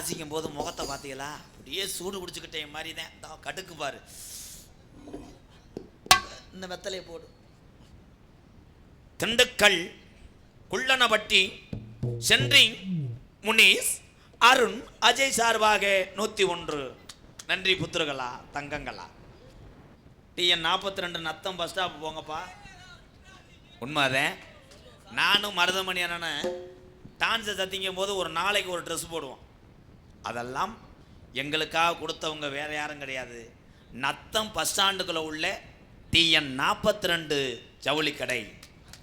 வாசிக்கும் போது முகத்தை பார்த்தீங்களா? அப்படியே சூடு பிடிச்சிக்கிட்டே மாதிரி தான். கடுக்கு பாரு. இந்த வெத்தலையை போடு. திண்டுக்கல் குள்ளனபட்டி சென்றி முனீஸ் அருண் அஜய் சார்பாக நூற்றி ஒன்று. நன்றி புத்திரகளா தங்கங்களா? டிஎன் நாற்பத்தி ரெண்டு நத்தம் பஸ் ஸ்டாப் போங்கப்பா. உண்மைதான் நானும் மருதமணி அண்ணன் டான்ஸை சத்திங்கும் போது ஒரு நாளைக்கு ஒரு ட்ரெஸ் போடுவோம். அதெல்லாம் எங்களுக்காக கொடுத்தவங்க வேறு யாரும் கிடையாது. நத்தம் பஸ் ஸ்டாண்டுக்குள்ள உள்ள டிஎன் நாற்பத்தி ரெண்டு ஜவுளி கடை.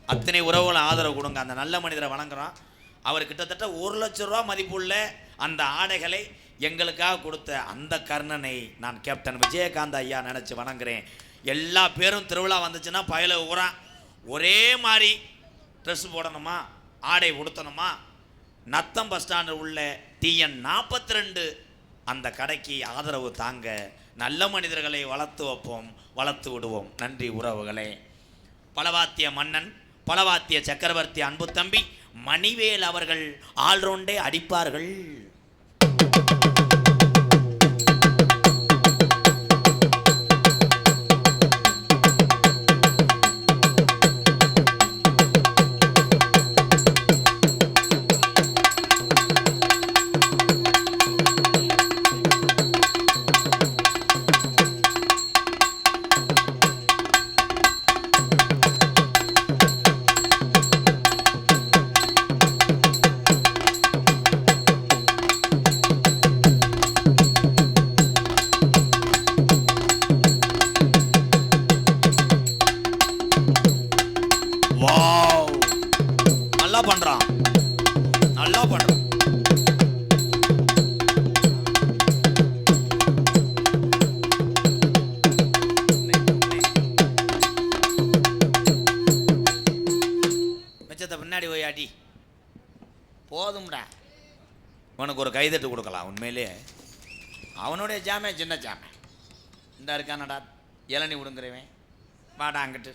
அத்தனை உறவுகளை ஆதரவு கொடுங்க. அந்த நல்ல மனிதரை வணங்குறோம். அவர் கிட்டத்தட்ட ஒரு லட்ச ரூபா மதிப்புள்ள அந்த ஆடைகளை எங்களுக்காக கொடுத்த அந்த கர்ணனை நான் கேப்டன் விஜயகாந்த் ஐயா நினச்சி வணங்குறேன். எல்லா பேரும் திருவிழா வந்துச்சுன்னா பயில ஊரா ஒரே மாதிரி ட்ரெஸ் போடணுமா? ஆடை உடுத்தணுமா? நத்தம் பஸ் ஸ்டாண்டு உள்ள டிஎன் நாற்பத்தி ரெண்டு அந்த கடைக்கு ஆதரவு தாங்க நல்ல மனிதர்களை வளர்த்து வைப்போம் வளர்த்து விடுவோம். நன்றி உறவுகளே. பலவாத்திய மன்னன் பலவாத்திய சக்கரவர்த்தி அன்பு தம்பி மணிவேல் அவர்கள் ஆல்ரவுண்டே அடிப்பார்கள். கைதட்டு கொடுக்கலாம் உண்மையிலேயே அவனுடைய ஜாமே சின்ன ஜாமே. இந்த இருக்கானடா இளநி விடுங்கிறவன் வாடா அங்கிட்டு.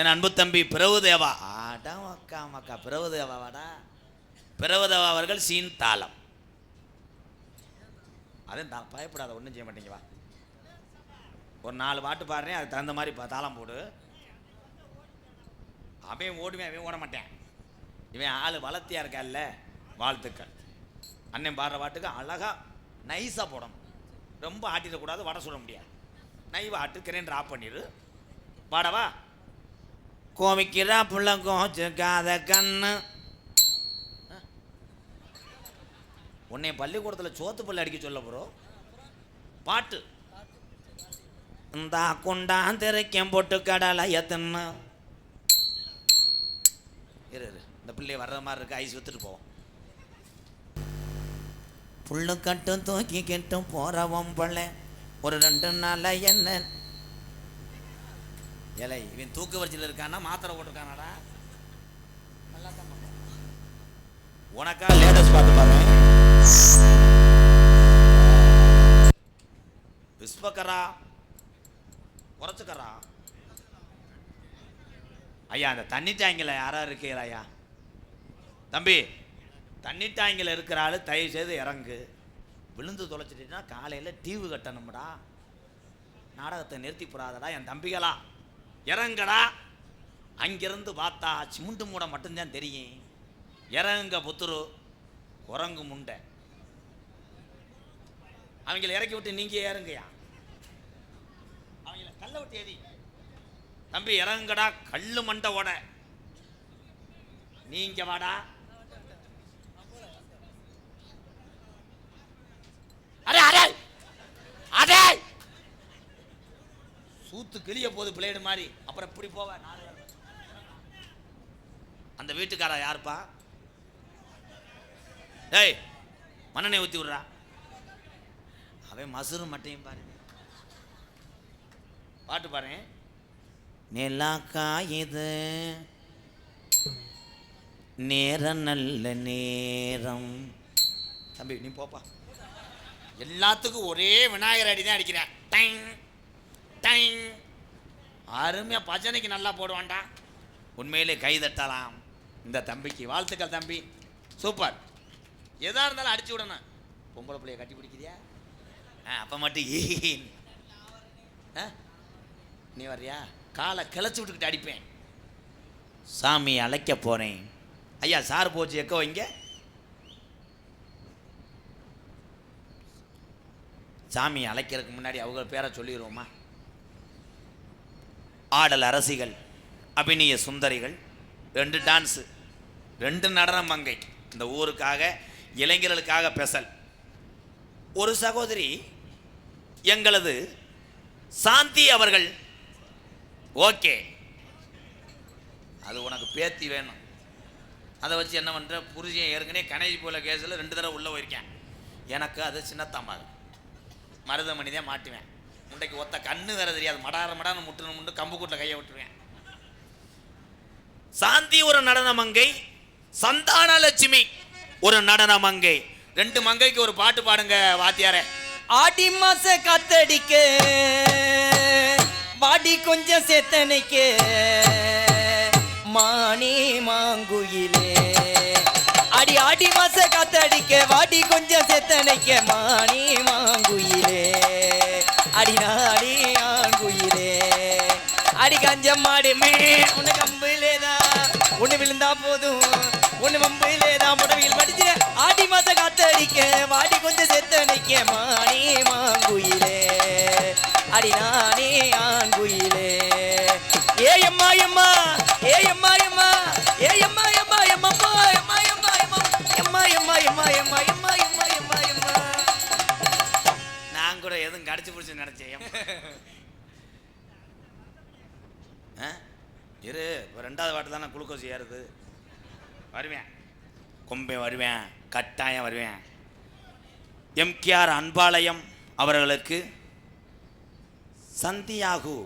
என் அன்பு தம்பி பிரபுதேவா. ஆடா மக்கா மக்கா பிரபுதேவா வாடா. பிரபுதேவா அவர்கள் சீன் தாளம். அது தான் பயப்படாத ஒன்றும் செய்ய மாட்டீங்க வா. ஒரு நாலு பாட்டு பாடுறேன் அதுக்கு தகுந்த மாதிரி தாளம் போடு. அவன் ஓடுவேன் அவன் ஓட மாட்டேன். இவன் ஆள் வளர்த்தியா இருக்கால்ல வாழ்த்துக்கள். அண்ணன் பாடுற பாட்டுக்கு அழகா நைஸாக போடணும். ரொம்ப ஆட்டிடக்கூடாது வடை சுட முடியாது. நைவா ஆட்டு கிரைண்டர் ஆஃப் பண்ணிடு பாடவா கோமிக்கிறா புள்ள கோச்சுக்காத கண்ணு. உன்னை பள்ளிக்கூடத்தில் சோத்து பள்ளி அடிக்க சொல்ல ப்ரோ பாட்டு. இந்த குண்டான் திரைக்கம் போட்டு கடலை எத்தன்னு இரு இரு. இந்த பிள்ளை வர்ற மாதிரி இருக்கு ஐஸ் வித்துட்டு போவோம் புல்லு கட்டும் தூக்கி கெட்டும் போறவன் பள்ள ஒரு ரெண்டு நாள என்ன? ஏலை இவன் தூக்கு வரிசையில் இருக்கானா மாத்திரை போட்டிருக்கானாடா. உனக்கா லேட்டஸ்ட் பார்த்து பாருங்க விஸ்வகரா குறைச்சுக்கரா ஐயா அந்த தண்ணி டேங்கில் யாரா இருக்கீங்களா ஐயா தம்பி தண்ணி டேங்கில் இருக்கிற ஆள் தயவு செய்து இறங்கு. விழுந்து தொலைச்சிட்டீங்கன்னா காலையில் டீவு கட்டணும்டா. நாடகத்தை நிறுத்தி போடாதடா என் தம்பிகளா. இறங்கடா. அங்கிருந்து பார்த்தா சிமுண்டு மூட மட்டும்தான் தெரியும். இறங்க புத்துரு. குரங்கு முண்டை. அவங்கள இறக்கி விட்டு நீங்கள் இறங்குயா அவங்கள கல்லை விட்டு ஏறி. தம்பி இறங்குடா கல் மண்டை ஓட. நீங்க வாடா அடே அடே அடே சூத்து கிளிய போது பிளேடு மாதிரி. அப்புறம் இப்படி போவ நாலு அந்த வீட்டுக்காரா யாருப்பா? டேய் மண்ணெண்ணெய் ஊற்றி விட்றா. அவன் மசுறு மட்டையும் பாரு. பாட்டு பாரு நிலா காயுது நேரம் நல்ல நேரம். தம்பி நீ போப்பா. எல்லாத்துக்கும் ஒரே விநாயகர் அடி தான் அடிக்கிறேன். டைங் டைங். அருமையாக பஜனைக்கு நல்லா போடுவான்டா. உண்மையிலே கை தட்டலாம். இந்த தம்பிக்கு வாழ்த்துக்கள் தம்பி. சூப்பர். எதாக இருந்தாலும் அடிச்சு விடணும். பொம்பளை பிள்ளைய கட்டி பிடிக்கிறியா? ஆ அப்போ மட்டும் ஏன் ஆ நீ வர்றியா? காலை கிளச்சி விட்டுக்கிட்டு அடிப்பேன். சாமி அழைக்க போகிறேன் ஐயா சார் போச்சு எக்க வைங்க சாமி அழைக்கிறதுக்கு முன்னாடி அவங்க பேரை சொல்லிடுவோமா? ஆடல் அரசிகள் அபிநய சுந்தரிகள் ரெண்டு டான்ஸு ரெண்டு நடன மங்கை. இந்த ஊருக்காக இளைஞர்களுக்காக பெசல். ஒரு சகோதரி எங்களது சாந்தி அவர்கள். ஓகே. அது உனக்கு பேத்தி வேணும். அதை வச்சு என்ன பண்ணுற புருஷன் ஏற்கனவே கணேஷ் போல கேஸில் ரெண்டு தடவை உள்ளே போயிருக்கேன். எனக்கு அது சின்னத்தம்மாது மருதமணி தான் மாட்டுவேன். முண்டைக்கு ஒத்த கண்ணு வேற தெரியாது. மடார மடான முட்டுன முண்டு கம்பு கூட்டில் கையை விட்டுருவேன். சாந்தி ஒரு நடன மங்கை சந்தான லட்சுமி ஒரு நடன மங்கை. ரெண்டு மங்கைக்கு ஒரு பாட்டு பாடுங்க வாத்தியாரே. ஆடி மாச காத்தடிக்க வாடி கொஞ்சம் சேத்தனைக்க மானி மாங்குயிலே காத்தடிக்க வாடி கொஞ்சம் சேத்தனைக்க மாணி மாங்குயிலே. அடி நாடி ஆங்குயிலே. அடி கஞ்சம் மாடு மே உன்னை கம்பிலேதான் ஒண்ணு விழுந்தா போதும் ஒண்ணு மம்பிலேதா புடவையில் படிச்சு ஆடி மாச காத்தடிக்க வாடி கொஞ்சம் செத்தனைக்க மாணி மாங்குயிலே. அடி நானே ஆங்குயிலே. ஆ? இரு இப்போ ரெண்டாவது வாட்டு தானே குளுக்கோஸ் ஏறுது. வருவேன். கொம்பை வருவேன் கட்டாயம் வருவேன். எம்கேஆர் அன்பாலயம் அவர்களுக்கு சந்தியாகு.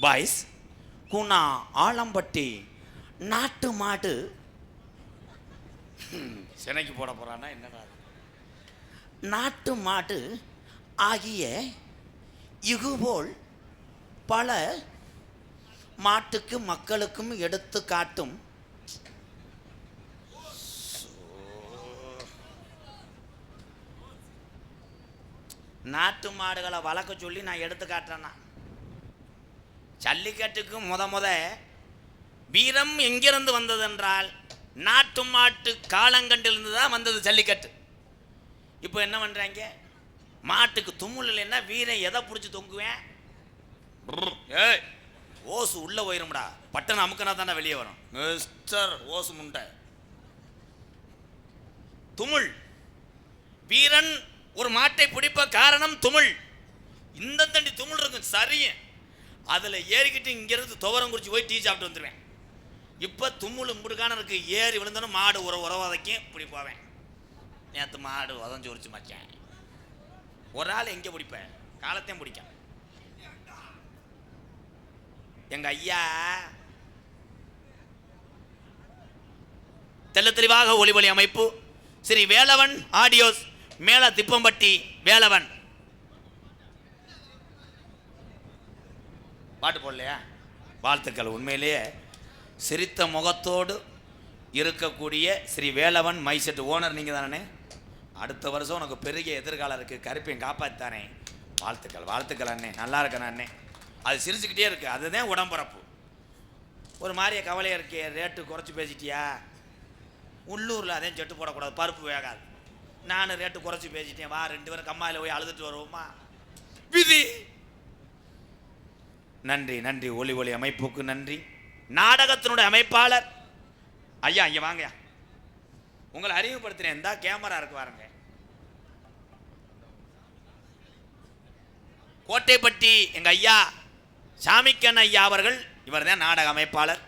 பாய்ஸ் குணா ஆலம்பட்டி நாட்டு மாடு. சினைக்கு போட போறான்னா என்னடா? நாட்டு மாடு ஆகிய இகுபோல் பல மாட்டுக்கு மக்களுக்கும் எடுத்து காட்டும் நாட்டு மாடுகளை வளர்க்க சொல்லி நான் எடுத்து காட்டுறேன்னா ஜல்லிக்கட்டுக்கு முத முத வீரம் எங்கிருந்து வந்ததென்றால் நாட்டு மாட்டு காலங்கண்டிலிருந்து தான் வந்தது ஜல்லிக்கட்டு. இப்போ என்ன பண்ணுறாங்க மாட்டுக்கு தும்முல் இல்லைன்னா வீரன் எதை பிடிச்சி தொங்குவேன்? ஏய் ஓசு உள்ளே போயிரும்டா. பட்டன் அமுக்கினா தானே வெளியே வரும். மிஸ்டர் ஓசு முண்டை. துமுள் வீரன் ஒரு மாட்டை பிடிப்ப காரணம் துமுள் இந்த தண்டி துமுள் இருக்கும் சரியே அதில் ஏறிக்கிட்டு இங்கேருந்து துவரம் குறிச்சி போய் டீ சாப்பிட்டு வந்துடுவேன் இப்போ தும்முள் முடுக்கான இருக்கு. ஏறி விழுந்தோன்னு மாடு உற உறவாதைக்கும் இப்படி போவேன். நேற்று மாடு உதஞ்சி உரிச்சு மச்சான். ஒரு ஆள் எங்கே பிடிப்பேன்? காலத்தையும் பிடிக்கும். எங்க ஐயா தெல்ல தெளிவாக ஒளிவொலி அமைப்பு. ஸ்ரீ வேலவன் ஆடியோஸ் மேல திப்பம்பட்டி வேலவன். பாட்டு போடலையா? வாழ்த்துக்கள். உண்மையிலேயே சிரித்த முகத்தோடு இருக்கக்கூடிய ஸ்ரீ வேலவன் மைசெட் ஓனர் நீங்கள் தானே அடுத்த வருஷம் உனக்கு பெரிய எதிர்காலம் இருக்குது கருப்பையும் காப்பாற்றானே வாழ்த்துக்கள் வாழ்த்துக்கள் அண்ணே. நல்லா இருக்கணும் அண்ணே. அது சிரிச்சுக்கிட்டே இருக்குது அதுதான் உடம்பரப்பு ஒரு மாதிரியே கவலையாக இருக்கே ரேட்டு குறைச்சி பேசிட்டியா? உள்ளூரில் அதையும் செட்டு போடக்கூடாது பருப்பு வேகாது. நான் ரேட்டு குறைச்சி பேசிட்டேன். வா ரெண்டு பேரும் கம்மாயில் போய் அழுதுட்டு வருவோமா? விதி! நன்றி நன்றி. ஒளி ஒளி அமைப்புக்கு நன்றி. நாடகத்தினுடைய அமைப்பாளர். ஐயா இங்கே வாங்கயா உங்களை அறிமுகப்படுத்துறேன். இந்தா கேமரா இருக்கு பாருங்க. கோட்டைப்பட்டி எங்க ஐயா சாமிக்கன் ஐயா அவர்கள் இவர் தான் நாடக அமைப்பாளர்.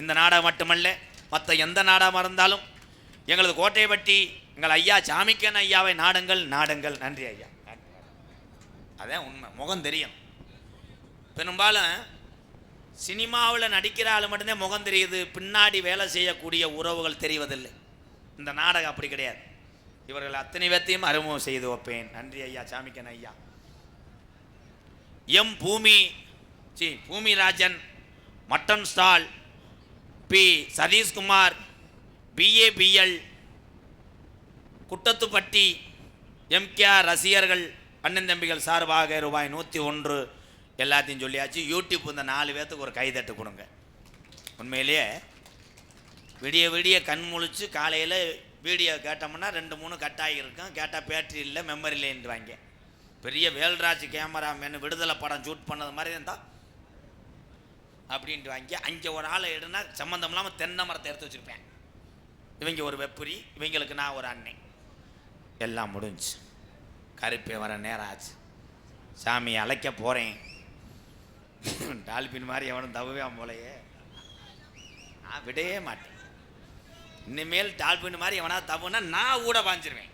இந்த நாடகம் மட்டுமல்ல மற்ற எந்த நாடகமாக இருந்தாலும் எங்களது கோட்டைப்பட்டி எங்கள் ஐயா சாமிக்கன் ஐயாவை நாடுங்கள் நாடுங்கள். நன்றி ஐயா. அதான் உண்மை. முகம் தெரியும். பெரும்பாலும் சினிமாவில் நடிக்கிற ஆள் மட்டும்தான் முகம் தெரியுது. பின்னாடி வேலை செய்யக்கூடிய உறவுகள் தெரிவதில்லை. இந்த நாடகம் அப்படி கிடையாது. இவர்கள் அத்தனை பேர்த்தையும் அறிமுகம் செய்து வைப்பேன். நன்றி ஐயா சாமிக்கன் ஐயா. M Boomi C Boomirajan mutton stall P Sathishkumar PABL Kuttathupatti MKR ரசிகர்கள் அண்ணன் தம்பிகள் சார்பாக ரூபாய் நூற்றி ஒன்று எல்லாத்தையும் சொல்லியாச்சு. யூடியூப் இந்த நாலு பேர்த்துக்கு ஒரு கைதட்டு கொடுங்க. உண்மையிலேயே விடிய விடிய கண் முழிச்சு காலையில் வீடியோ கேட்டோம்னா ரெண்டு மூணு கட் ஆகியிருக்கும் கேட்டால் பேட்டரி இல்லை மெமரி இல்லைன்றாங்க பெரிய வேல்ராஜ் கேமராமேன் விடுதலை படம் ஷூட் பண்ணது மாதிரி இருந்தால் அப்படின்ட்டு வாங்கி அங்கே ஒரு ஆளை எடுனா சம்மந்தம் இல்லாமல் தென்னை மரத்தை எடுத்து வச்சுருப்பேன். இவங்க ஒரு வெப்புரி இவங்களுக்கு நான் ஒரு அன்னை எல்லாம் முடிஞ்சு. கருப்பே வர நேரம் ஆச்சு. சாமி அழைக்க போகிறேன் டால்பின் மாதிரி எவனும் தவுவேன் போலையே. நான் விடவே மாட்டேன். இனிமேல் டால்பின் மாதிரி எவனா தப்புனா நான் ஊட வாஞ்சிருவேன்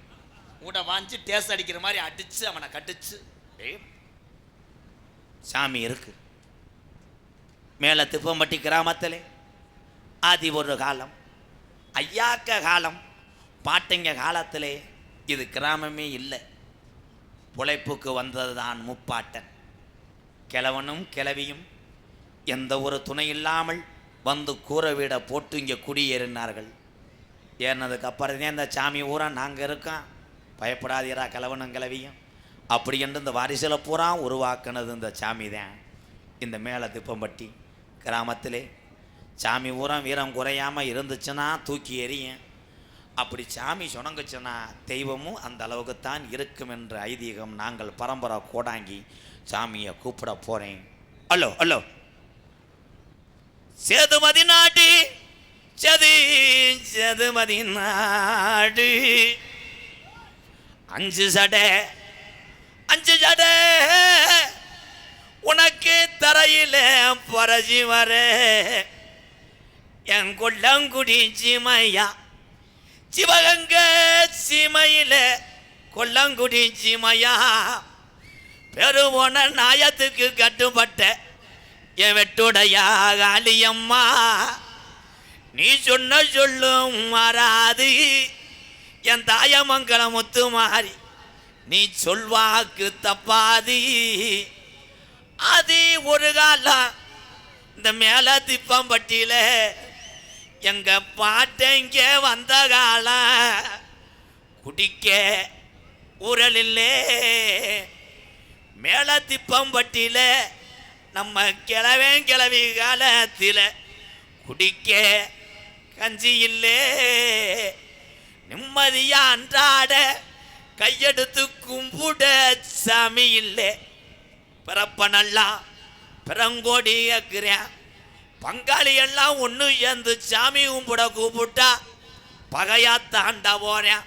ஊட வாஞ்சி டேஸ்ட் அடிக்கிற மாதிரி அடித்து அவனை கட்டிச்சு ஏய், சாமி இருக்கு. மேலே திப்பம்பட்டி கிராமத்தில் ஆதி ஒரு காலம் ஐயாக்க காலம் பாட்டிங்க காலத்திலே இது கிராமமே இல்லை. உழைப்புக்கு வந்தது தான் முப்பாட்டன். கிழவனும் கிழவியும் எந்த ஒரு துணை இல்லாமல் வந்து கூரை வீடை போட்டு இங்கே குடியேறினார்கள். ஏறினதுக்கு அப்புறமே இந்த சாமி ஊரா நாங்கள் இருக்கோம். பயப்படாதீரா கிழவனும் கிளவியும். அப்படி என்று இந்த வாரிசில் பூரா உருவாக்குனது இந்த சாமி தான் இந்த மேலே திப்பம்பட்டி கிராமத்திலே சாமி ஊரம் வீரம் குறையாமல் இருந்துச்சுன்னா தூக்கி எறியும். அப்படி சாமி சுணங்குச்சுன்னா தெய்வமும் அந்த அளவுக்குத்தான் இருக்கும் என்ற ஐதீகம் நாங்கள் பரம்பரை கோடாங்கி சாமியை கூப்பிட போகிறேன் ஹலோ ஹலோ. சேதுமதி சது சதுமதி நாடு. அஞ்சு சடை அஞ்சு சடை. உனக்கு தரையில் பரஜி வர. என் கொல்லங்குடி சிமையா. சிவகங்க சிமையில் கொல்லங்குடி சிமையா. பெருவோன நாயத்துக்கு கட்டுப்பட்ட என் வெட்டுடையா காளியம்மா. நீ சொன்ன சொல்லும் மாறாது என் தாயமங்கலம் முத்து மாறி நீ சொல்வாக்கு தப்பாது. அது ஒரு காலம் இந்த மேல திப்பம்பட்டியில எங்க பாட்டங்க வந்த காலம். குடிக்க ஊரலில்லே. மேல திப்பம்பட்டியில நம்ம கிளவன் கிளவி காலத்தில் குடிக்க கஞ்சி இல்லே நிம்மதியா அன்றாட கையெடுத்து கும்பிட சாமி இல்லை பிறப்ப நல்லா பிறங்கோடி கேட்கிறேன் பங்காளி எல்லாம் ஒன்று சேர்ந்து சாமி கும்பிட கூப்பிட்டா பகையா தாண்ட போறேன்.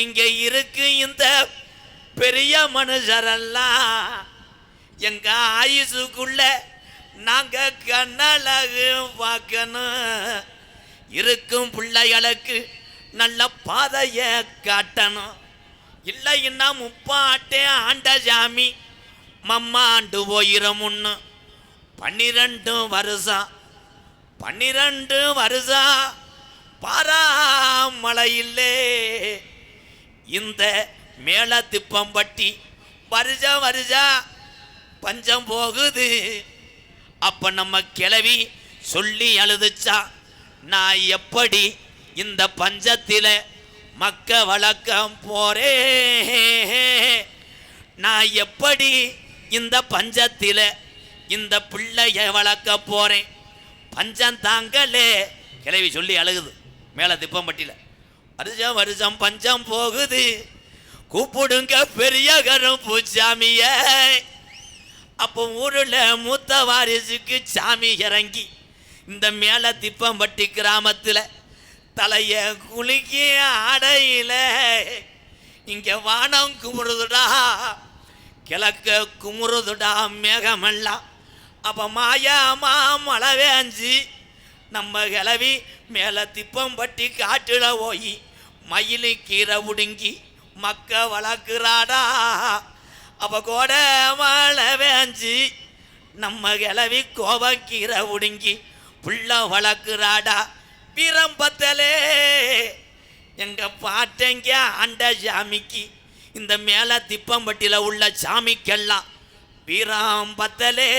இங்கே இருக்கு இந்த பெரிய மனுஷரெல்லாம். எங்க ஆயுசுக்குள்ள நாங்க கண்ணழகு பார்க்கணும். இருக்கும் பிள்ளைகளுக்கு நல்ல பாதைய காட்டணும். இல்லைன்னா முப்பாட்டே ஆண்ட சாமி மம்மாண்டு போயிரமுன்னு பன்னிரெண்டு வருஷம் பன்னிரெண்டு வருஷம் பாராமலையில்லே இந்த மேல திப்பம்பட்டி வருஷம் வருஷா பஞ்சம் போகுது. அப்போ நம்ம கிளவி சொல்லி அழுதுச்சா? நான் எப்படி இந்த பஞ்சத்தில் மக்க வழக்கம் போறேன் நான் எப்படி இந்த பஞ்சத்தில் இந்த பிள்ளைய வளர்க்க போகிறேன் பஞ்சம் தாங்களே கிளவி சொல்லி அழுகுது. மேலே திப்பம்பட்டியில். வருஷம் வருஷம் பஞ்சம் போகுது. கூப்பிடுங்க பெரிய கரும் பூச்சாமிய. அப்போ ஊரில் மூத்த வாரிசுக்கு சாமி இறங்கி இந்த மேலே திப்பம்பட்டி கிராமத்தில் தலைய குலுக்கி அடையில இங்க வானம் குமுறுதுடா கிழக்க குமுறுதுடா மேகமெல்லாம். அப்ப மாயாமா மழை வேஞ்சு நம்ம கிளவி மேல திப்பம்பட்டி காட்டுல போய் மயிலு கீரை உடுங்கி மக்க வளர்க்குறாடா. அப்ப கூட மழை வேஞ்சி நம்ம கிளவி கோவக்கீரை உடுங்கி புள்ள வளர்க்குறாடா? பிரம்பத்தலே. எங்கள் பாட்டங்க ஆண்ட சாமிக்கு? இந்த மேலே திப்பம்பட்டியில் உள்ள சாமிக்கெல்லாம் வீராம்பத்தலே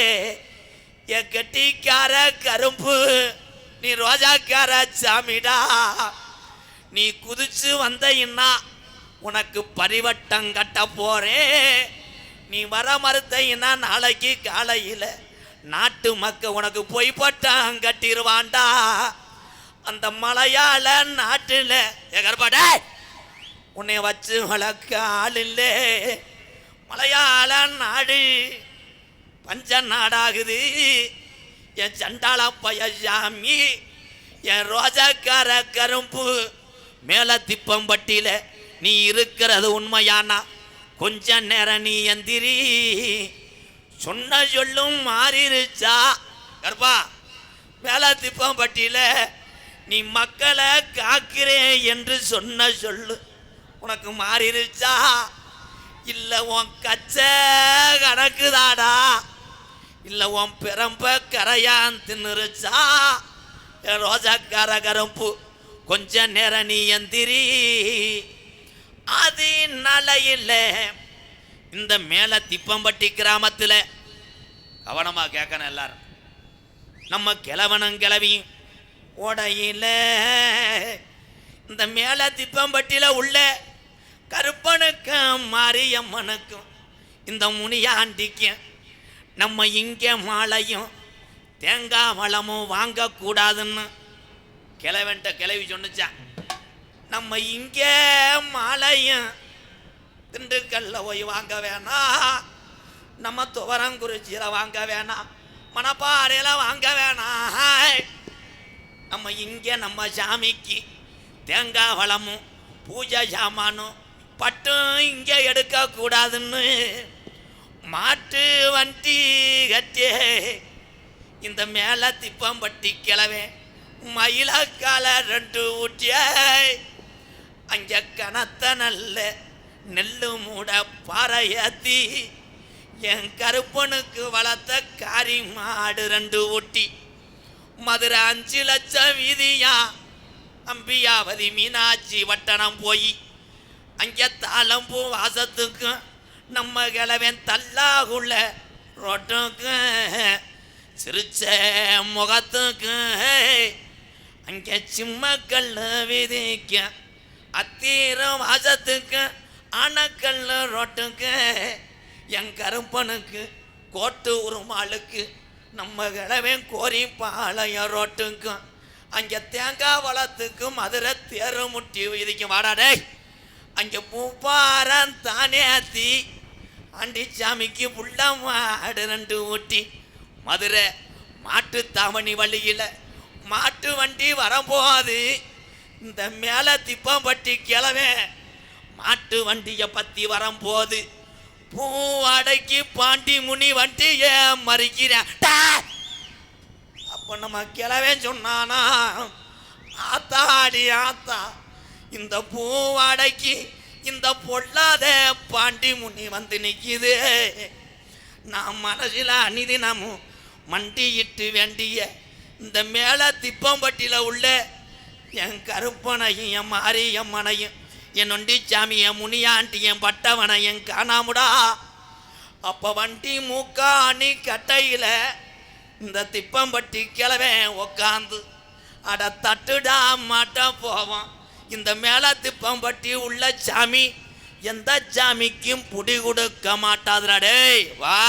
எ கெட்டிக்கார கரும்பு நீ ரோஜாக்கார சாமிடா. நீ குதிச்சு வந்தீன்னா உனக்கு பரிவட்டம் கட்ட போறே. நீ வர மறுத்தைன்னா நாளைக்கு காலையில். நாட்டு மக்க உனக்கு பொய்ப்பட்டம் கட்டிடுவான்டா. அந்த மலையாள நாட்டில் எகர்பட உன்னை வச்சு வளர்க்க ஆள் இல்லை. மலையாள நாடு பஞ்ச நாடாகுது. என் சண்டாள பைய சாமி என் ரோஜாக்கார கரும்பு மேலே திப்பம்பட்டியில் நீ இருக்கிறது உண்மையானா? கொஞ்ச நேரம் நீ எந்திரி. சொன்ன சொல்லும் மாறிடுச்சா கருப்பா மேல திப்பம்பட்டியில நீ மக்களை காக்கிறேன் என்று சொன்ன சொல்லு. உனக்கு மாறிடுச்சா இல்லை உன் கச்ச கணக்குதாடா? இல்லை உன் பிறம்ப கரையான் தின்னுருச்சா? என் ரோஜாக்கார கரும்பு கொஞ்ச நேரம் நீ எந்திரி. அது நலையில் இந்த மேல திப்பம்பட்டி கிராமத்தில் கவனமாக கேட்கணும் எல்லாரும். நம்ம கிழவனும் கிளவியும் உடையில இந்த மேல திப்பம்பட்டியில் உள்ள கருப்பனுக்கும் மாரியம்மனுக்கும் இந்த முனியாண்டிக்கும் நம்ம இங்கே மாலையும் தேங்காய் வளமும் வாங்கக்கூடாதுன்னு கிழவன்ட்ட கிளவி சொன்னிச்சான் நம்ம இங்கே மாலையும் திண்டுக்கல்ல போய் வாங்க வேணாம் நம்ம துவரங்குறிச்சியில் வாங்க வேணாம் மணப்பாறையில் வாங்க வேணாம் நம்ம இங்கே நம்ம சாமிக்கு தேங்காய் வளமும் பூஜை சாமானும் பட்டும் இங்கே எடுக்கக்கூடாதுன்னு மாட்டு வண்டி கட்டி இந்த மேலே திப்பம்பட்டி கிளவே மயிலக்கால ரெண்டு ஊட்டிய. அங்கே கனத்த நல்ல நெல்லு மூட பாறை என் கருப்பனுக்கு வளர்த்த காரி மாடு ரெண்டு ஊட்டி. மதுரை அஞ்சு லட்சம் வீதியா அம்பியாவதி மீனாட்சி வட்டணம் போய். அங்கே தாளம்பூ வாசத்துக்கும் நம்ம கிழவன் தல்லாகுள்ள ரோட்டுக்கும் சிரிச்ச முகத்துக்கும் அங்கே சிம்மக்கல் வீதிக்கு அத்தீரம் வாசத்துக்கும் அணக்கல்ல ரோட்டுக்கு என் கருப்பனுக்கு கோட்டு உருமாளுக்கு நம்ம கிழவன் கோரி பாளையம் ரோட்டுக்கும் அங்கே தேங்காய் வளத்துக்கு மதுரை தேரு முட்டி இதுக்கும் வாடாடே அங்கே பூப்பாரம் தானே ஆத்தி ஆண்டிச்சாமிக்கு புள்ள மாடு ரெண்டு ஊட்டி. மதுரை மாட்டு தாமணி வழியில் மாட்டு வண்டி வரும்போது இந்த மேலே திப்பம்பட்டி கிளவே மாட்டு வண்டியை பற்றி வரும்போது பூவாடைக்கு பாண்டி முனி வண்டியை மறிக்கிறேன். அப்போ அப்ப நம்ம கிளவே சொன்னானா ஆத்தாடி ஆத்தா இந்த பூ பூவாடைக்கு இந்த பொல்லாத பாண்டி முனி வந்து நிற்கிது நான் மனசில் அனிதினமும் மண்டியிட்டு வேண்டிய இந்த மேலே திப்பம்பட்டியில் உள்ள என் கருப்பனையும் என் மாரியம்மனையும் என் நொண்டி சாமி என் முனியாண்டி என் பட்டவனை என் காணாமுடா. அப்போ வண்டி மூக்காணி கட்டையில் இந்த திப்பம்பட்டி கிளவே உக்காந்து அட தட்டுடா மாட்ட போவோம் இந்த மேலே திப்பம்பட்டி உள்ள சாமி எந்த சாமிக்கும் புடி கொடுக்க மாட்டாதுடா டேய் வா.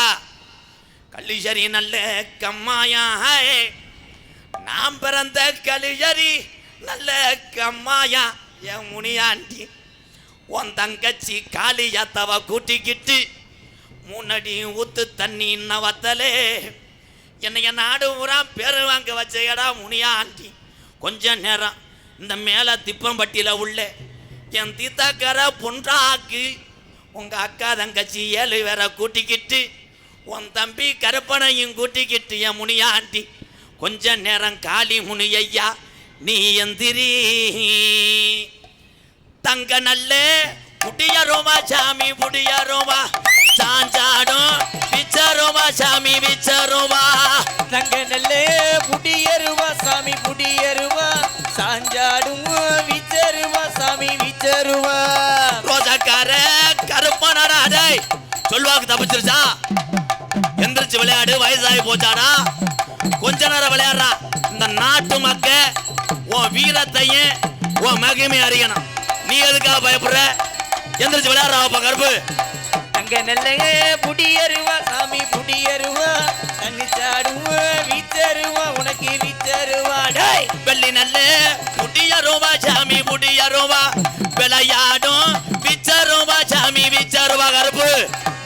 கள்ளிசரி நல்ல கம்மாயா நாம் பிறந்த கலிஜரி நல்ல கம்மாயா என் முனியாண்டி உன் தங்கச்சி காளியாத்தவ கூட்டிக்கிட்டு முன்னாடி ஊத்து தண்ணி இன்ன வத்தலே என்னைய நாடு ஊரா பேரு வாங்க வச்ச முனியா ஆண்டி கொஞ்ச நேரம் இந்த மேலே திப்பம்பட்டியில் உள்ள என் தீத்தாக்கார பொன்றாக்கு உங்கள் அக்கா தங்கச்சி ஏழு பேரை கூட்டிக்கிட்டு உன் தம்பி கருப்பனையும் கூட்டிக்கிட்டு என் முனியா ஆண்டி கொஞ்ச நேரம் காளி முனி ஐயா நீ எந்திரி தங்க நல்ல புடியருமா சாமி புடியருமா சாஞ்சாடும் விச்சருமா சாமி விச்சருமா தங்க நல்லே புடியருவா சாமி புடியருவா சாஞ்சாடும் விச்சருவா சாமி விச்சருவா. ரோஜாக்கார கருப்பனடா டேய் சொல்வாக்கு தப்பிச்சிருச்சா? எந்திரிச்சு விளையாடு வயசாகி போச்சாடா? கொஞ்ச நேரம் விளையாடுறா. இந்த நாட்டு மக்க உன் வீரத்தையும் உன் மகிமை அறியணும். நீ எதுக்காக பயப்படுற? எந்திரிச்சு விளையாடுறாப்பா கருப்பு. தங்க நெல்லையே புடியருவா சாமி புடியருவா தன்னிச்சாடுவா வீச்சருவா உனக்கு வீச்சருவா டேய்! வெள்ளி நல்ல புடியருவா சாமி புடியருவா விளையாடும் விச்சருவா சாமி விச்சருவா கருப்பு.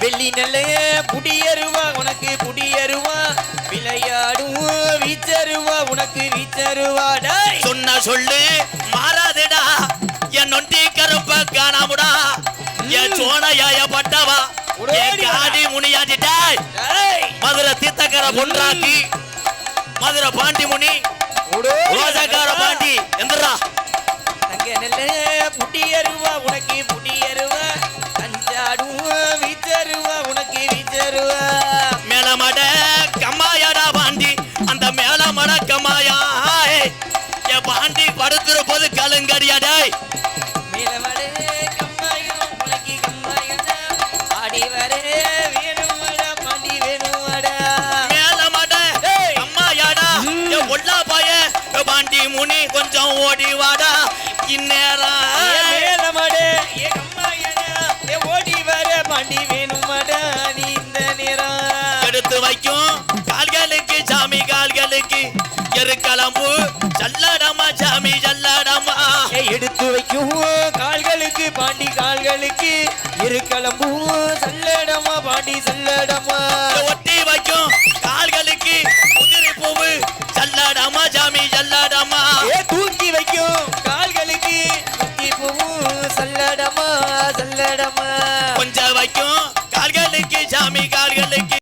வெள்ளி நெல்லையே புடியருவா உனக்கு புடியருவா வீச்சருவா உனக்கு வீச்சருவா டேய். சொன்ன சொல்லு மாறாதடா. என் நொண்டி கருப்ப காணாமுடா. என் சோனையாய பட்டவா என். காடி முனியாச்சிட்டாய் டேய். மதுரை தீத்தக்கர பொன்றாக்கி மதுரை பாண்டி முனி ரோஜாக்கார பாண்டி எந்திரா. தங்க நெல்லையே புடியருவா உனக்கு புடியருவா தஞ்சாடுவா வீச்சருவா உனக்கு வீச்சருவா. மேலமட ஒல்லா பாய பாண்டி முனி கொஞ்சம் ஓடி வாடா. இந்நேரம் மேலமடே. ஓடி வர பாண்டி வேணுமடா நீ இந்த நேரம் எடுத்து வைக்கும் கால்களுக்கு சாமி கால்களுக்கு. எருக்களம்பு சல்லடமா சாமி சல்லடமா எடுத்து வைக்கும் கால்களுக்கு பாண்டி கால்களுக்கு. இருக்கலம்பூ சல்லடமா பாண்டி சல்லடமா சல்லடமா கொஞ்சம் வைக்கும். கால்களுக்கு சாமி கால்களுக்கு